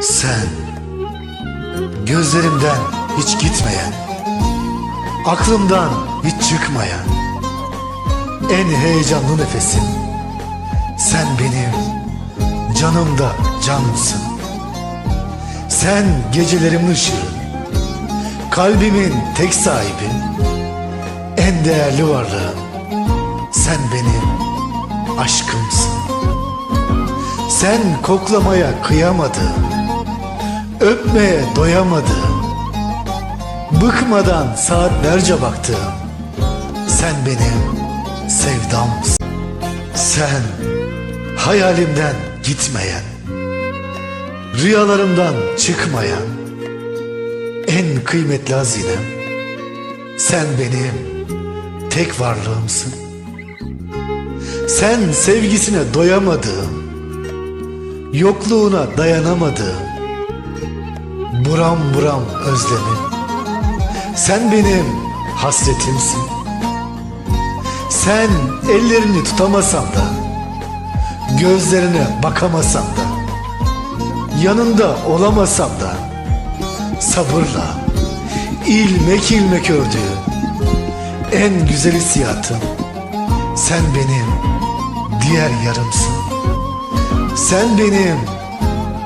Sen gözlerimden hiç gitmeyen, aklımdan hiç çıkmayan, en heyecanlı nefesim. Sen benim canımda cansın. Sen gecelerimin ışığı, kalbimin tek sahibi, en değerli varlığım. Sen benim aşkımsın. Sen koklamaya kıyamadığım, öpmeye doyamadığım, bıkmadan saatlerce baktığım, sen benim sevdamsın. Sen hayalimden gitmeyen, rüyalarımdan çıkmayan, en kıymetli hazinem, sen benim tek varlığımsın. Sen sevgisine doyamadığım, yokluğuna dayanamadığım, buram buram özlemim. Sen benim hasretimsin. Sen ellerini tutamasam da, gözlerine bakamasam da, yanında olamasam da, sabırla, ilmek ilmek ördüğüm en güzel hissiyatım. Sen benim diğer yarımsın. Sen benim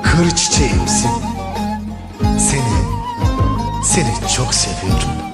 kır çiçeğimsin. Çok seviyorum.